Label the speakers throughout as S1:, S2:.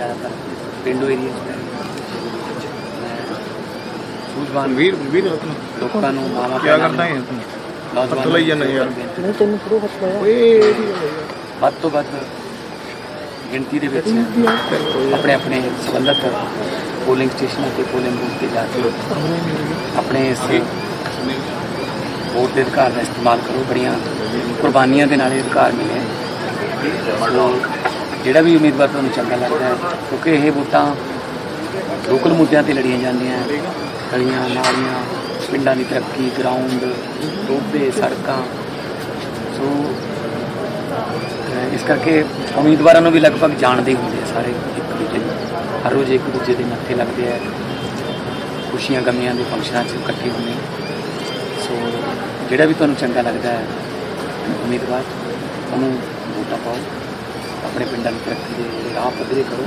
S1: ਜ਼ਿਆਦਾਤਰ ਪਿੰਡੂ ਏਰੀਆ ਸੂਝਵਾਨ
S2: ਵੀਰ ਵੀਰ
S1: ਲੋਕਾਂ ਨੂੰ ਮਾਵਾ
S2: ਕੀ ਕਰਦਾ ਹੈ ਹੱਥ ਲਈ ਜਾਂਦਾ ਯਾਰ।
S1: ਨੂੰ
S2: ਓਏ ਇਹਦੀ ਗੱਲ ਹੈ
S1: ਵੱਧ ਤੋਂ ਵੱਧ ਗਿਣਤੀ ਦੇ ਵਿੱਚ ਆਪਣੇ ਆਪਣੇ ਸੰਬੰਧਤ ਪੋਲਿੰਗ ਸਟੇਸ਼ਨਾਂ ਤੇ ਪੋਲਿੰਗ ਬੂਥ ਤੇ ਜਾ ਕੇ ਆਪਣੇ ਇਸ ਵੋਟ ਦੇ ਅਧਿਕਾਰ ਦਾ ਇਸਤੇਮਾਲ ਕਰੋ। ਬੜੀਆਂ ਕੁਰਬਾਨੀਆਂ ਦੇ ਨਾਲ ਇਹ ਅਧਿਕਾਰ ਮਿਲੇ। ਜਿਹੜਾ ਵੀ ਉਮੀਦਵਾਰ ਤੁਹਾਨੂੰ ਚੰਗਾ ਲੱਗਦਾ ਹੈ, ਕਿਉਂਕਿ ਇਹ ਵੋਟਾਂ ਲੋਕਲ ਮੁੱਦਿਆਂ ਤੇ ਲੜੀਆਂ ਜਾਂਦੀਆਂ ਗਲੀਆਂ, ਨਾਲੀਆਂ, ਪਿੰਡਾਂ ਦੀ ਤਰੱਕੀ ਗਰਾਊਂਡ ਟੋਭੇ ਸੜਕਾਂ। ਸੋ ਇਸ ਕਰਕੇ ਉਮੀਦਵਾਰਾਂ ਨੂੰ ਵੀ ਲਗਭਗ ਜਾਣਦੇ ਹੀ ਹੁੰਦੇ ਆ ਸਾਰੇ ਇੱਕ ਦੂਜੇ ਨੂੰ। ਹਰ ਰੋਜ਼ ਇੱਕ ਦੂਜੇ ਦੇ ਮੱਥੇ ਲੱਗਦੇ ਆ। ਖੁਸ਼ੀਆਂ, ਗਮੀਆਂ ਦੇ ਫੰਕਸ਼ਨਾਂ 'ਚ ਇਕੱਠੇ ਹੁੰਦੇ ਸੋ ਜਿਹੜਾ ਵੀ ਤੁਹਾਨੂੰ ਚੰਗਾ ਲੱਗਦਾ ਹੈ, ਉਮੀਦਵਾਰ, ਉਹਨੂੰ ਵੋਟਾਂ ਪਾਓ। ਆਪਣੇ ਪਿੰਡਾਂ ਦੀ ਤਰੱਕੀ ਦੇ ਰਾਹ ਪੱਧਰੇ ਕਰੋ।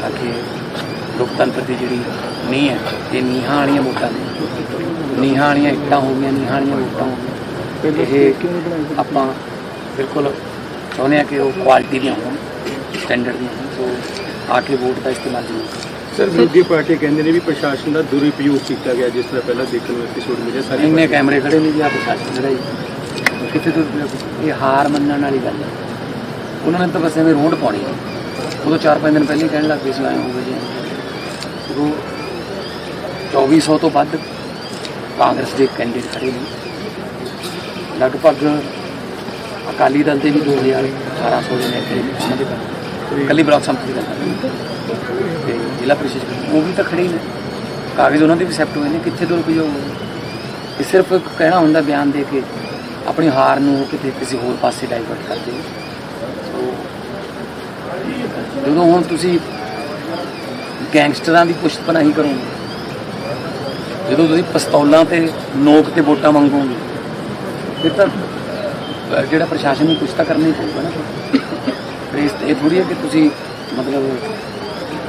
S1: ਤਾਂ ਕਿ ਲੋਕਤੰਤਰ ਦੀ ਜਿਹੜੀ ਨੀਂਹ ਹੈ ਇਹ ਨੀਹਾਂ ਵਾਲੀਆਂ ਵੋਟਾਂ ਨੇ। ਨੀਹਾਂ ਵਾਲੀਆਂ ਇੱਟਾਂ ਹੋ ਗਈਆਂ ਨੀਹਾਂ ਵਾਲੀਆਂ ਵੋਟਾਂ ਹੋ ਗਈਆਂ। ਇਹ ਆਪਾਂ ਬਿਲਕੁਲ ਚਾਹੁੰਦੇ ਆ ਕਿ ਉਹ ਕੁਆਲਿਟੀ ਦੀਆਂ ਹੋਣ ਸਟੈਂਡਰਡ ਦੀਆਂ ਹੋਣ। ਸੋ ਆ ਕੇ ਵੋਟ ਦਾ ਇਸਤੇਮਾਲ ਜ਼ਰੂਰ
S3: ਸਰ ਵਿਰੋਧੀ ਪਾਰਟੀ ਕਹਿੰਦੇ ਨੇ ਵੀ ਪ੍ਰਸ਼ਾਸਨ ਦਾ ਦੁਰਉਪਯੋਗ ਕੀਤਾ ਗਿਆ ਜਿਸ ਤਰ੍ਹਾਂ ਪਹਿਲਾਂ ਦੇਖਣ ਨੂੰ ਐਪੀਸੋਡ ਮਿਲਿਆ ਸਾਰੀ
S1: ਇੰਨੇ ਕੈਮਰੇ ਖੜੇ ਨੇ ਜੀ ਆ ਪ੍ਰਸ਼ਾਸਨ ਜਿਹੜਾ ਜੀ। ਕਿੱਥੇ ਤੋਂ ਇਹ ਹਾਰ ਮੰਨਣ ਵਾਲੀ ਗੱਲ ਹੈ। ਉਹਨਾਂ ਨੇ ਤਾਂ ਬਸ ਐਵੇਂ ਰੋਡ ਪਾਉਣੀ ਹੈ ਉਦੋਂ 4-5 ਦਿਨ ਪਹਿਲਾਂ ਕਹਿਣ ਲੱਗ ਪਏ ਸੀ, ਆਏ ਹੋਵੇ ਜੀ। ਉਦੋਂ 2400 ਤੋਂ ਵੱਧ ਕਾਂਗਰਸ ਦੇ ਕੈਂਡੀਡੇਟ ਖੜੇ ਨੇ। ਲਗਭਗ ਅਕਾਲੀ ਦਲ ਦੇ ਵੀ 2000 1800 ਦੇ ਨੇ ਤੇ ਉਹਨਾਂ ਦੇ ਕੱਲੀ ਬਲਾਕ ਸੰਪਤੀ ਦੀ ਕਰ ਤੇ ਜ਼ਿਲ੍ਹਾ ਪ੍ਰੀਸ਼ਦ ਉਹ ਵੀ ਤਾਂ ਖੜੇ ਨੇ। ਕਾਗਜ਼ ਉਹਨਾਂ ਦੇ ਵੀ ਸੈਪਟ ਹੋਏ ਨੇ, ਕਿੱਥੇ ਤੋਂ ਰੁਪਈਆ ਹੋਊਗਾ? ਇਹ ਸਿਰਫ ਕਹਿਣਾ ਹੁੰਦਾ ਬਿਆਨ ਦੇ ਕੇ, ਆਪਣੀ ਹਾਰ ਨੂੰ ਕਿਤੇ ਕਿਸੇ ਹੋਰ ਪਾਸੇ ਡਾਈਵਰਟ ਕਰਦੇ ਹੋ ਜਦੋਂ ਹੁਣ ਤੁਸੀਂ ਗੈਂਗਸਟਰਾਂ ਦੀ ਪੁਸ਼ਤ ਪਨਾਹੀ ਕਰੋਗੇ, ਜਦੋਂ ਤੁਸੀਂ ਪਿਸਤੌਲਾਂ ਤੇ ਨੋਕ ਤੇ ਵੋਟਾਂ ਮੰਗੋਗੇ, ਫਿਰ ਤਾਂ ਜਿਹੜਾ ਪ੍ਰਸ਼ਾਸਨ ਨੂੰ ਕੁਛ ਤਾਂ ਕਰਨਾ ਹੀ ਪਊਗਾ ਨਾ। ਫਿਰ ਇਸ ਇਹ ਥੋੜੀ ਹੈ ਕਿ ਤੁਸੀਂ ਮਤਲਬ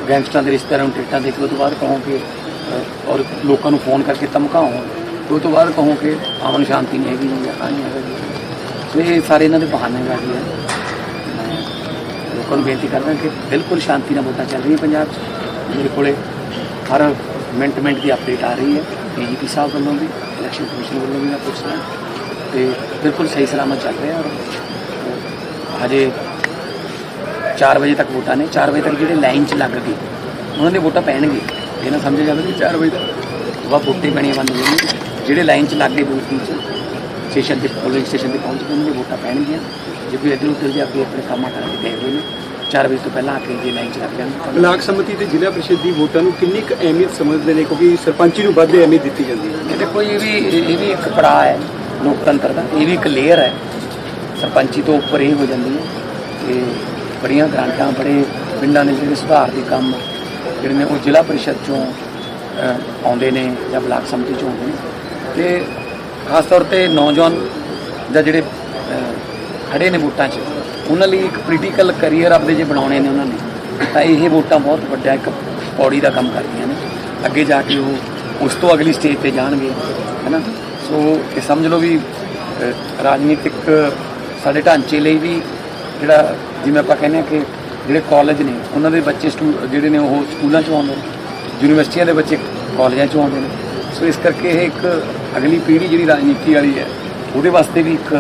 S1: ਗੈਂਗਸਟਰਾਂ ਦੇ ਰਿਸ਼ਤੇਦਾਰਾਂ ਨੂੰ ਟਿਕਟਾਂ ਦੇ ਕੇ ਉਹ ਤੋਂ ਬਾਅਦ ਕਹੋ ਕਿ ਔਰ ਲੋਕਾਂ ਨੂੰ ਫੋਨ ਕਰਕੇ ਧਮਕਾਓ ਉਹ ਤੋਂ ਬਾਅਦ ਕਹੋ ਕਿ ਅਮਨ ਸ਼ਾਂਤੀ ਨਹੀਂ ਹੈਗੀ, ਜਾਂ ਆਹ ਨਹੀਂ ਹੈਗਾ। ਸੋ ਇਹ ਸਾਰੇ ਇਹਨਾਂ ਦੇ ਬਹਾਨੇ ਬਾਜ਼ੀ ਹੈ ਲੋਕਾਂ ਨੂੰ ਬੇਨਤੀ ਕਰਦਾ ਕਿ ਬਿਲਕੁਲ ਸ਼ਾਂਤੀ ਨਾਲ ਵੋਟਾਂ ਚੱਲ ਰਹੀਆਂ ਪੰਜਾਬ 'ਚ। ਮੇਰੇ ਕੋਲੇ ਹਰ ਮਿੰਟ ਮਿੰਟ ਦੀ ਅਪਡੇਟ ਆ ਰਹੀ ਹੈ ਡੀਜੀਪੀ ਸਾਹਿਬ ਵੱਲੋਂ ਵੀ ਇਲੈਕਸ਼ਨ ਕਮਿਸ਼ਨ ਵੱਲੋਂ ਵੀ ਮੈਂ ਪੁੱਛ ਰਿਹਾ। ਤੇ ਬਿਲਕੁਲ ਸਹੀ ਸਲਾਮਤ ਚੱਲ ਰਿਹਾ ਔਰ ਹਜੇ 4 ਵਜੇ ਤੱਕ ਵੋਟਾਂ ਨੇ। 4 ਵਜੇ ਤੱਕ ਜਿਹੜੇ ਲਾਈਨ 'ਚ ਲੱਗ ਗਏ, ਉਹਨਾਂ ਦੇ ਵੋਟਾਂ ਪੈਣਗੇ। ਇਹ ਨਾ ਸਮਝਿਆ ਜਾਵੇ ਕਿ 4 ਵਜੇ ਤੱਕ ਵਾ ਵੋਟੇ ਪੈਣੀਆਂ ਬੰਦ ਹੋ ਜਾਣਗੀਆਂ। ਜਿਹੜੇ ਲਾਈਨ 'ਚ ਲੱਗ ਗਏ ਬੂਥ ਦੀ 'ਚ, ਸਟੇਸ਼ਨ ਤੇ ਪੋਲਿੰਗ ਸਟੇਸ਼ਨ ਤੇ ਪਹੁੰਚ ਕੇ ਉਹਨਾਂ ਦੀ ਵੋਟਾਂ ਪੈਣਗੀਆਂ। ਜੇ ਕੋਈ ਇੱਧਰ ਉੱਧਰ ਜਾ ਕੇ ਆਪਣੇ ਕੰਮਾਂ ਕਰਕੇ ਗਏ ਹੋਏ ਨੇ 4 ਵਜੇ ਤੋਂ ਪਹਿਲਾਂ ਆ ਕੇ ਜੇ ਲਾਈਨ 'ਚ ਲੱਗ ਜਾਣ।
S3: ਬਲਾਕ ਸਮਿਤੀ ਤੇ ਜ਼ਿਲ੍ਹਾ ਪ੍ਰੀਸ਼ਦ ਦੀ ਵੋਟਾਂ ਨੂੰ ਕਿੰਨੀ ਕੁ ਅਹਿਮੀਅਤ ਸਮਝਦੇ ਨੇ? ਕਿਉਂਕਿ ਸਰਪੰਚੀ ਨੂੰ ਵੱਧ ਅਹਿਮੀਅਤ ਦਿੱਤੀ ਜਾਂਦੀ ਹੈ।
S1: ਇਹ ਦੇਖੋ ਇਹ ਵੀ ਇਹ ਵੀ ਇੱਕ ਪੜਾਅ ਹੈ ਲੋਕਤੰਤਰ ਦਾ ਇਹ ਵੀ ਇੱਕ ਲੇਅਰ ਹੈ। ਸਰਪੰਚੀ ਤੋਂ ਉੱਪਰ ਇਹ ਹੋ ਜਾਂਦੀ ਹੈ ਤੇ ਬੜੀਆਂ ਗ੍ਰਾਂਟਾਂ ਬੜੇ ਪਿੰਡਾਂ ਦੇ ਜਿਹੜੇ ਸੁਧਾਰ ਦੇ ਕੰਮ ਜਿਹੜੇ ਨੇ ਉਹ ਜ਼ਿਲ੍ਹਾ ਪਰਿਸ਼ਦ ਚੋਂ ਆਉਂਦੇ ਨੇ ਜਾਂ ਬਲਾਕ ਸਮਿਤੀ ਚੋਂ ਆਉਂਦੇ ਨੇ। ਤੇ ਖਾਸ ਤੌਰ ਤੇ ਨੌਜਵਾਨ ਜਾਂ ਜਿਹੜੇ ਖੜੇ ਨੇ ਵੋਟਾਂ 'ਚ। ਉਹਨਾਂ ਲਈ ਇੱਕ ਪੋਲੀਟੀਕਲ ਕੈਰੀਅਰ ਆਪਦੇ ਜੇ ਬਣਾਉਣੇ ਨੇ ਉਹਨਾਂ ਨੇ, ਤਾਂ ਇਹ ਵੋਟਾਂ ਬਹੁਤ ਵੱਡਾ ਇੱਕ ਪੌੜੀ ਦਾ ਕੰਮ ਕਰਦੀਆਂ ਨੇ। ਅੱਗੇ ਜਾ ਕੇ ਉਹ ਉਸ ਤੋਂ ਅਗਲੀ ਸਟੇਜ ਤੇ ਜਾਣਗੇ, ਹੈਨਾ? ਸੋ ਇਹ ਸਮਝ ਲਓ ਵੀ ਰਾਜਨੀਤਿਕ ਸਾਡੇ ਢਾਂਚੇ ਲਈ ਵੀ ਜਿਹੜਾ, ਜਿਵੇਂ ਆਪਾਂ ਕਹਿੰਦੇ ਆ ਕਿ ਜਿਹੜੇ ਕਾਲਜ ਨੇ, ਉਹਨਾਂ ਦੇ ਬੱਚੇ ਸਟੂ ਜਿਹੜੇ ਨੇ ਉਹ ਸਕੂਲਾਂ 'ਚ ਆਉਂਦੇ ਨੇ, ਯੂਨੀਵਰਸਿਟੀਆਂ ਦੇ ਬੱਚੇ ਕਾਲਜਾਂ 'ਚ ਆਉਂਦੇ ਨੇ। ਸੋ ਇਸ ਕਰਕੇ ਇਹ ਇੱਕ ਅਗਲੀ ਪੀੜ੍ਹੀ ਜਿਹੜੀ ਰਾਜਨੀਤੀ ਵਾਲੀ ਹੈ ਉਹਦੇ ਵਾਸਤੇ ਵੀ ਇੱਕ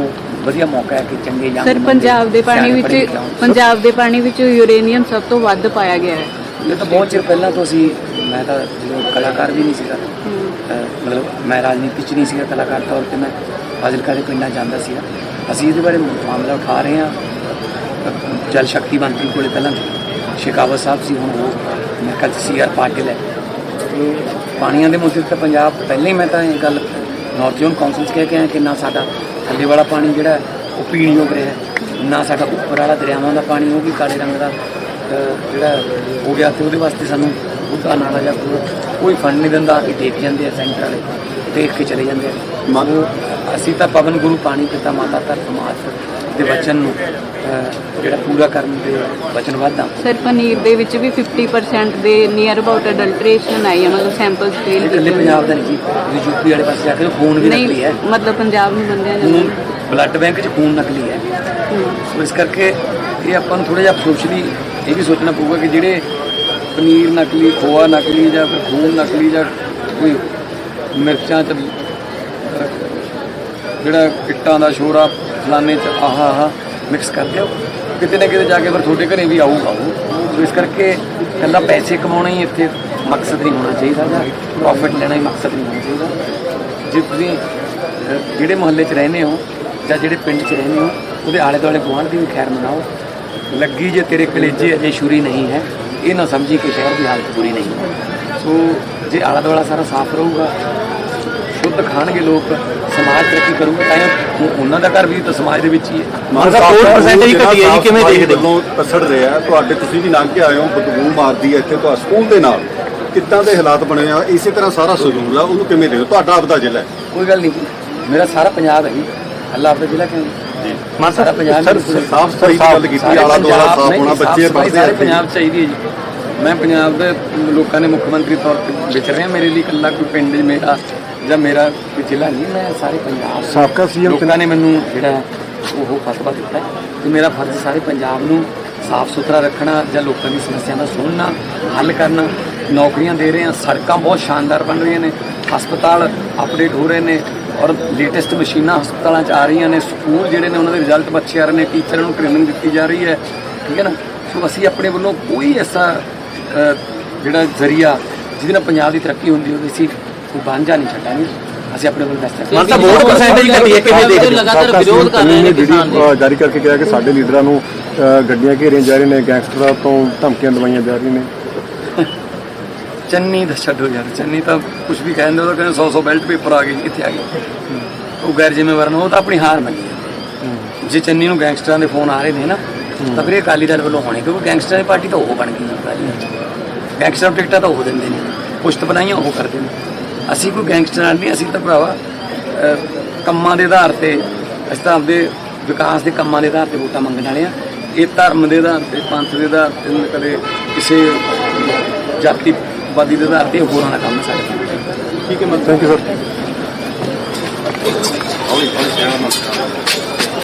S1: ਵਧੀਆ ਮੌਕਾ ਹੈ ਕਿ ਚੰਗੇ ਜਾਂ
S4: ਸਰ ਪੰਜਾਬ ਦੇ ਪਾਣੀ ਵਿੱਚ ਪੰਜਾਬ ਦੇ ਪਾਣੀ ਵਿੱਚ ਯੂਰੇਨੀਅਮ ਸਭ ਤੋਂ ਵੱਧ ਪਾਇਆ ਗਿਆ ਹੈ।
S1: ਇਹ ਤਾਂ ਬਹੁਤ ਚਿਰ ਪਹਿਲਾਂ ਤੋਂ ਅਸੀਂ ਮੈਂ ਤਾਂ ਜਦੋਂ ਕਲਾਕਾਰ ਵੀ ਨਹੀਂ ਸੀਗਾ ਮਤਲਬ ਮੈਂ ਰਾਜਨੀਤੀ 'ਚ ਨਹੀਂ ਸੀਗਾ ਕਲਾਕਾਰ ਤੌਰ ਤੇ ਮੈਂ ਫਾਜ਼ਿਲਕਾ ਦੇ ਪਿੰਡਾਂ ਜਾਂਦਾ ਸੀਗਾ। ਅਸੀਂ ਇਹਦੇ ਬਾਰੇ ਮਾਮਲਾ ਉਠਾ ਰਹੇ ਹਾਂ। ਜਲ ਸ਼ਕਤੀ ਮੰਤਰੀ ਕੋਲੇ ਪਹਿਲਾਂ ਸ਼ਿਕਾਵਤ ਸਾਹਿਬ ਸੀ ਹੁਣ ਉਹ ਮੈਂ ਕੱਲ ਸੀ ਆਰ ਪਾਟਿਲ ਹੈ। ਪਾਣੀਆਂ ਦੇ ਮੁੱਦੇ ਤੇ ਪੰਜਾਬ ਪਹਿਲਾਂ ਹੀ ਮੈਂ ਤਾਂ ਇਹ ਗੱਲ ਨਾਰਥ ਜ਼ੋਨ ਕਾਉਂਸਲ 'ਚ ਕਹਿ ਕੇ ਆਏ ਕਿ ਨਾ ਸਾਡਾ ਥੱਲੇ ਵਾਲਾ ਪਾਣੀ ਜਿਹੜਾ ਉਹ ਪੀਣ ਯੋਗ ਰਿਹਾ ਨਾ ਸਾਡਾ ਉੱਪਰ ਵਾਲਾ ਦਰਿਆਵਾਂ ਦਾ ਪਾਣੀ, ਉਹ ਵੀ ਕਾਲੇ ਰੰਗ ਦਾ ਜਿਹੜਾ ਹੋ ਗਿਆ ਤੇ ਉਹਦੇ ਵਾਸਤੇ ਸਾਨੂੰ ਉਹਦਾ ਨਾਲਾ ਜਾਂ ਕੋਈ ਕੋਈ ਫੰਡ ਨਹੀਂ ਦਿੰਦਾ ਕਿ ਦੇਖ ਜਾਂਦੇ ਆ ਸੈਂਟਰ ਵਾਲੇ, ਦੇਖ ਕੇ ਚਲੇ ਜਾਂਦੇ ਆ। ਮਗਰ ਅਸੀਂ ਤਾਂ ਪਵਨ ਗੁਰੂ ਪਾਣੀ ਪਿਤਾ ਮਾਤਾ ਧਰਤ ਮਾਤ ਦੇ ਵਚਨ ਨੂੰ ਜਿਹੜਾ ਪੂਰਾ ਕਰਨ ਦੇ ਵਚਨਬੱਧ ਹਾਂ
S4: ਸਰ ਪਨੀਰ ਦੇ ਵਿੱਚ ਵੀ 50% ਦੇ ਨੀਅਰ ਅਬਾਊਟ ਅਡਲਟ੍ਰੇਸ਼ਨ ਆਈ ਹੈ ਮਤਲਬ ਸੈਂਪਲਸ ਫੇਲ
S1: ਇਕੱਲੇ ਪੰਜਾਬ ਦਾ ਨਹੀਂ ਜੀ ਯੂਪੀ ਵਾਲੇ ਪਾਸੇ ਜਾ ਕੇ ਖੂਨ ਵੀ ਨਕਲੀ ਹੈ।
S4: ਨਹੀਂ ਮਤਲਬ ਪੰਜਾਬ ਨੂੰ ਬੰਦਿਆਂ ਜਾਂਦਾ
S1: ਬਲੱਡ ਬੈਂਕ 'ਚ ਖੂਨ ਨਕਲੀ ਹੈ। ਸੋ ਇਸ ਕਰਕੇ ਇਹ ਆਪਾਂ ਨੂੰ ਥੋੜਾ ਜਿਹਾ ਸੋਚਲੀ ਇਹ ਵੀ ਸੋਚਣਾ ਪਊਗਾ ਕਿ ਜਿਹੜੇ ਪਨੀਰ ਨਕਲੀ ਖੋਆ ਨਕਲੀ ਜਾਂ ਫਿਰ ਖੂਨ ਨਕਲੀ ਜਾਂ ਕੋਈ ਮਿਰਚਾਂ ਚ ਜਿਹੜਾ ਇੱਟਾਂ ਦਾ ਸ਼ੋਰਾ ਫਲਾਣੇ ਚ ਆਹ ਆਹ ਮਿਕਸ ਕਰਦੇ ਹੋ ਕਿਤੇ ਨਾ ਕਿਤੇ ਜਾ ਕੇ ਫਿਰ ਤੁਹਾਡੇ ਘਰੇ ਵੀ ਆਊਗਾ ਉਹ। ਇਸ ਕਰਕੇ ਇਕੱਲਾ ਪੈਸੇ ਕਮਾਉਣਾ ਹੀ ਇੱਥੇ ਮਕਸਦ ਨਹੀਂ ਹੋਣਾ ਚਾਹੀਦਾ ਜਾਂ ਪ੍ਰੋਫਿਟ ਲੈਣਾ ਹੀ ਮਕਸਦ ਨਹੀਂ ਹੋਣਾ ਚਾਹੀਦਾ। ਜੇ ਤੁਸੀਂ ਜਿਹੜੇ ਮੁਹੱਲੇ 'ਚ ਰਹਿੰਦੇ ਹੋ ਜਾਂ ਜਿਹੜੇ ਪਿੰਡ 'ਚ ਰਹਿੰਦੇ ਹੋ, ਉਹਦੇ ਆਲੇ ਦੁਆਲੇ ਗੁਆਂਢ ਦੀ ਵੀ ਖੈਰ ਮਨਾਓ। ਲੱਗੀ ਜੇ ਤੇਰੇ ਕਲੇਜੇ ਅਜੇ ਛੁਰੀ ਨਹੀਂ ਹੈ, ਇਹ ਨਾ ਸਮਝੀ ਕਿ ਸ਼ਹਿਰ ਦੀ ਹਾਲਤ ਬੁਰੀ ਨਹੀਂ ਹੈ। ਸੋ ਜੇ ਆਲਾ ਦੁਆਲਾ ਸਾਰਾ ਸਾਫ਼ ਰਹੂਗਾ, ਸ਼ੁੱਧ ਖਾਣਗੇ ਲੋਕ ਸਮਾਜ ਤਰੱਕੀ ਕਰੂਗਾ ਤਾਂ ਹੀ ਉਹਨਾਂ ਦਾ ਘਰ ਵੀ ਤਾਂ ਸਮਾਜ ਦੇ ਵਿੱਚ ਹੀ ਹੈ।
S2: ਮਾਨ ਸਾਹਿਬ ਕੋਲ percentage ਘਟੀ ਹੈ ਜੀ, ਕਿਵੇਂ ਦੇਖਦੇ ਹੋ?
S5: ਪਸੜ ਰਿਹਾ ਤੁਹਾਡੇ ਤੁਸੀਂ ਵੀ ਲੰਘ ਕੇ ਆਏ ਹੋ ਬਦਬੂ ਮਾਰਦੀ ਹੈ ਇੱਥੇ ਤੁਹਾਡੇ ਸਕੂਲ ਦੇ ਨਾਲ। ਕਿੱਦਾਂ ਦੇ ਹਾਲਾਤ ਬਣੇ ਆ? ਇਸੇ ਤਰ੍ਹਾਂ ਸਾਰਾ ਸਜੂਰ ਆ ਉਹਨੂੰ ਕਿਵੇਂ ਦੇਖੋ ਤੁਹਾਡਾ ਆਪਦਾ ਜ਼ਿਲ੍ਹਾ ਹੈ।
S1: ਕੋਈ ਗੱਲ ਨਹੀਂ ਮੇਰਾ ਸਾਰਾ ਪੰਜਾਬ ਹੈ ਜੀ। ਅੱਲਾ ਆਪਦਾ ਜ਼ਿਲ੍ਹਾ ਕਿਉਂ ਜੀ।
S2: ਮਾਨ
S1: ਸਾਰਾ
S2: ਸਾਹਿਬ
S1: ਪੰਜਾਬ
S5: ਸਰ
S1: ਹੀ-
S5: ਸਾਫ਼ ਸਫ਼ਾਈ ਦੀ ਗੱਲ ਕੀਤੀ ਆਲਾ ਦੁਆਲਾ ਸਾਫ਼ ਹੋਣਾ ਬੱਚੇ ਪੜ੍ਹਦੇ ਆ
S1: ਪੰਜਾਬ ਚਾਹੀਦੀ ਹੈ ਜੀ। ਮੈਂ ਪੰਜਾਬ ਦੇ ਲੋਕਾਂ ਦੇ ਮੁੱਖ ਮੰਤਰੀ ਤੌਰ ਤੇ ਵਿਚਰ ਰਿਹਾ ਮੇਰੇ ਲਈ ਇਕੱਲਾ ਕੋਈ ਪਿੰਡ ਮੇਰਾ ਜਾਂ ਮੇਰਾ ਕੋਈ ਜ਼ਿਲ੍ਹਾ ਨਹੀਂ ਮੈਂ ਸਾਰੇ ਪੰਜਾਬ
S2: ਸਾਬਕਾ ਸੀਐਮ
S1: ਲੋਕਾਂ ਨੇ ਮੈਨੂੰ ਜਿਹੜਾ ਉਹ ਫਤਵਾ ਦਿੱਤਾ ਕਿ ਮੇਰਾ ਫਰਜ਼ ਸਾਰੇ ਪੰਜਾਬ ਨੂੰ ਸਾਫ਼ ਸੁਥਰਾ ਰੱਖਣਾ ਜਾਂ ਲੋਕਾਂ ਦੀ ਸਮੱਸਿਆ ਦਾ ਸੁਣਨਾ ਹੱਲ ਕਰਨਾ ਨੌਕਰੀਆਂ ਦੇ ਰਹੇ ਹਾਂ ਸੜਕਾਂ ਬਹੁਤ ਸ਼ਾਨਦਾਰ ਬਣ ਰਹੀਆਂ ਨੇ ਹਸਪਤਾਲ ਅਪਡੇਟ ਹੋ ਰਹੇ ਨੇ ਔਰ ਲੇਟੈਸਟ ਮਸ਼ੀਨਾਂ ਹਸਪਤਾਲਾਂ 'ਚ ਆ ਰਹੀਆਂ ਨੇ ਸਕੂਲ ਜਿਹੜੇ ਨੇ ਉਹਨਾਂ ਦੇ ਰਿਜ਼ਲਟ ਅੱਛੇ ਆ ਰਹੇ ਨੇ ਟੀਚਰਾਂ ਨੂੰ ਟ੍ਰੇਨਿੰਗ ਦਿੱਤੀ ਜਾ ਰਹੀ ਹੈ ਠੀਕ ਹੈ ਨਾ? ਸੋ ਅਸੀਂ ਆਪਣੇ ਵੱਲੋਂ ਕੋਈ ਐਸਾ ਜਿਹੜਾ ਜ਼ਰੀਆ ਜਿਹਦੇ ਨਾਲ ਪੰਜਾਬ ਦੀ ਤਰੱਕੀ ਹੁੰਦੀ ਹੋਵੇ ਅਸੀਂ ਕੋਈ ਬਾਂਝਾ ਨਹੀਂ ਛੱਡਾਂਗੇ ਅਸੀਂ ਆਪਣੇ ਵੱਲ best
S2: Mann sahib vote percentage ਘਟੀ ਹੈ, ਕਿਵੇਂ ਦੇਖਦੇ ਹੋ?
S6: ਲਗਾਤਾਰ ਵਿਰੋਧ ਕਰ ਰਹੇ ਨੇ ਕਿਸਾਨ ਜੀ
S7: ਅ, ਜਾਰੀ ਕਰਕੇ ਕਿਹਾ ਕਿ ਸਾਡੇ ਲੀਡਰਾਂ ਨੂੰ ਗੱਡੀਆਂ ਘੇਰੀਆਂ ਜਾ ਰਹੀਆਂ ਨੇ ਗੈਂਗਸਟਰਾਂ ਤੋਂ ਧਮਕੀਆਂ ਦਵਾਈਆਂ ਜਾ ਰਹੀਆਂ ਨੇ
S1: ਚੰਨੀ ਦਾ ਛੱਡੋ ਯਾਰ ਚੰਨੀ ਤਾਂ ਕੁਝ ਵੀ ਕਹਿੰਦੇ ਉਹ ਤਾਂ ਕਹਿੰਦੇ 100 100 ਬੈਲਟ ਪੇਪਰ ਆ ਗਏ ਇੱਥੇ ਆ ਗਏ ਉਹ ਗੈਰ ਜ਼ਿੰਮੇਵਾਰ ਨੇ ਉਹ ਤਾਂ ਆਪਣੀ ਹਾਰ ਮੰਨੀ। ਜੇ ਚੰਨੀ ਨੂੰ ਗੈਂਗਸਟਰਾਂ ਦੇ ਫੋਨ ਆ ਰਹੇ ਨੇ ਨਾ ਤਾਂ ਫਿਰ ਇਹ ਅਕਾਲੀ ਦਲ ਵੱਲੋਂ ਹੋਣੇ ਕਿਉਂਕਿ ਗੈਂਗਸਟਰਾਂ ਦੀ ਪਾਰਟੀ ਤਾਂ ਉਹ ਬਣ ਗਈ। ਗੈਂਗਸਟਰਾਂ ਨੂੰ ਟਿਕਟਾਂ ਤਾਂ ਉਹ ਦਿੰਦੇ ਨੇ ਪੁਸ਼ਤ ਬਣਾਈਆਂ ਉਹ ਕਰਦੇ ਨੇ ਅਸੀਂ ਕੋਈ ਗੈਂਗਸਟਰ ਨਾਲ ਨਹੀਂ ਅਸੀਂ ਤਾਂ ਭਰਾਵਾ ਕੰਮਾਂ ਦੇ ਆਧਾਰ ਤੇ ਅਸੀਂ ਤਾਂ ਆਪਦੇ ਵਿਕਾਸ ਦੇ ਕੰਮਾਂ ਦੇ ਆਧਾਰ ਤੇ ਵੋਟਾਂ ਮੰਗਣ ਵਾਲੇ ਆ। ਇਹ ਧਰਮ ਦੇ ਆਧਾਰ ਤੇ ਪੰਥ ਦੇ ਆਧਾਰ ਤੇ ਕਦੇ ਕਿਸੇ ਜਾਤੀਵਾਦੀ ਦੇ ਆਧਾਰ ਤੇ ਹੋਰਾਂ ਦਾ ਕੰਮ ਸਾਡੇ
S5: ਠੀਕ ਹੈ ਮਤਲਬ
S7: ਥੈਂਕ ਯੂ ਸਰ
S5: ਹੌਲੀ ਹੌਲੀ